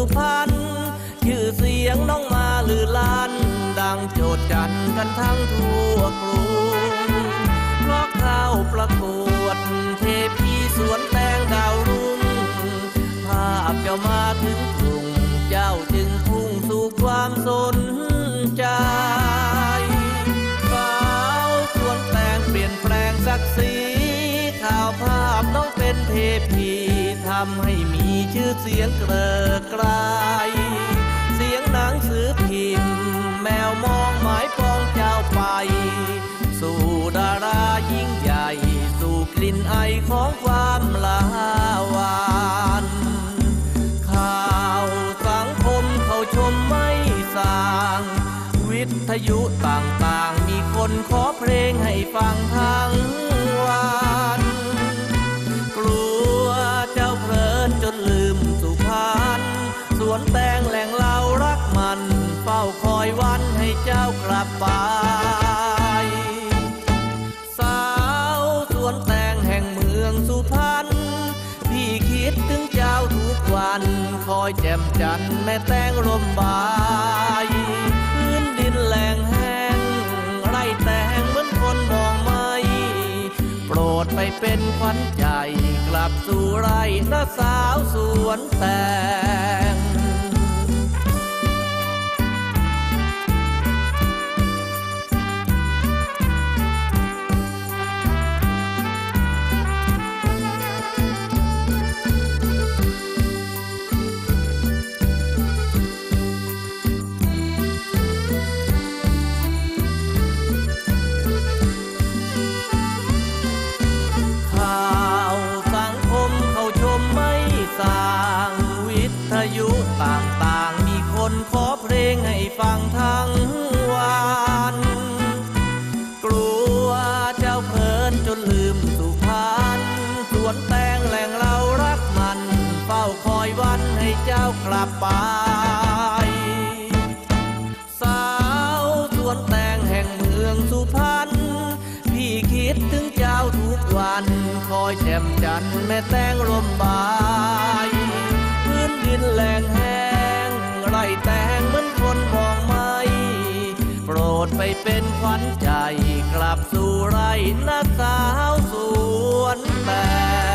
สุพรรณชื่อเสียงน้องมาลือลั่นดังโจดจันกันทั้งทั่วกรุงเพราะเข้าประกวดเทพีสวนแตงดาวรุ่งภาพเจ้ามาถึงกรุงเจ้าจึงพุ่งสู่ความสนใจสาวสวนแตงเปลี่ยนแปลงศักดิ์ศรีข่าวภาพต้องเป็นเทพี ทำให้มีชื่อเสียงเกลิกไกลเสียงหนังสือพิมพ์ แมวมองหมายปองเจ้าไป สู่ดารายิ่งใหญ่ สู่กลิ่นไอของความลาวานข่าวสังคมเขาชมไม่สาง วิทยุต่างๆ มีคนขอเพลงให้ฟัง นแตงแหล่งเรารักมัน เฝ้าคอยวันให้เจ้ากลับไป สาวสวนแตงแห่งเมืองสุพรรณพี่คิดถึงเจ้าทุกวัน คอยแจ่มจันทร์แม่แตงร่มบายพื้นดินแหลงแห้งไร่แตงเหมือนคนมองไม่ โปรดไปเป็นขวัญใจกลับสู่ไร่นะสาวสวนแตง ฟังทั้งวันกลัวเจ้าเพลินจนลืมสุพรรณสวนแตงแหล่งเรารักมัน เฝ้าคอยวันให้เจ้ากลับไปสาวสวนแตงแห่งเมืองสุพรรณพี่คิดถึงเจ้าทุกวัน คอยแจ่มจันทร์แม่แตงลมบายพื้นดินแหลงแห้ง ดไปเป็นขวัญใจ กลับสู่ไร่นาสาวสวนแตง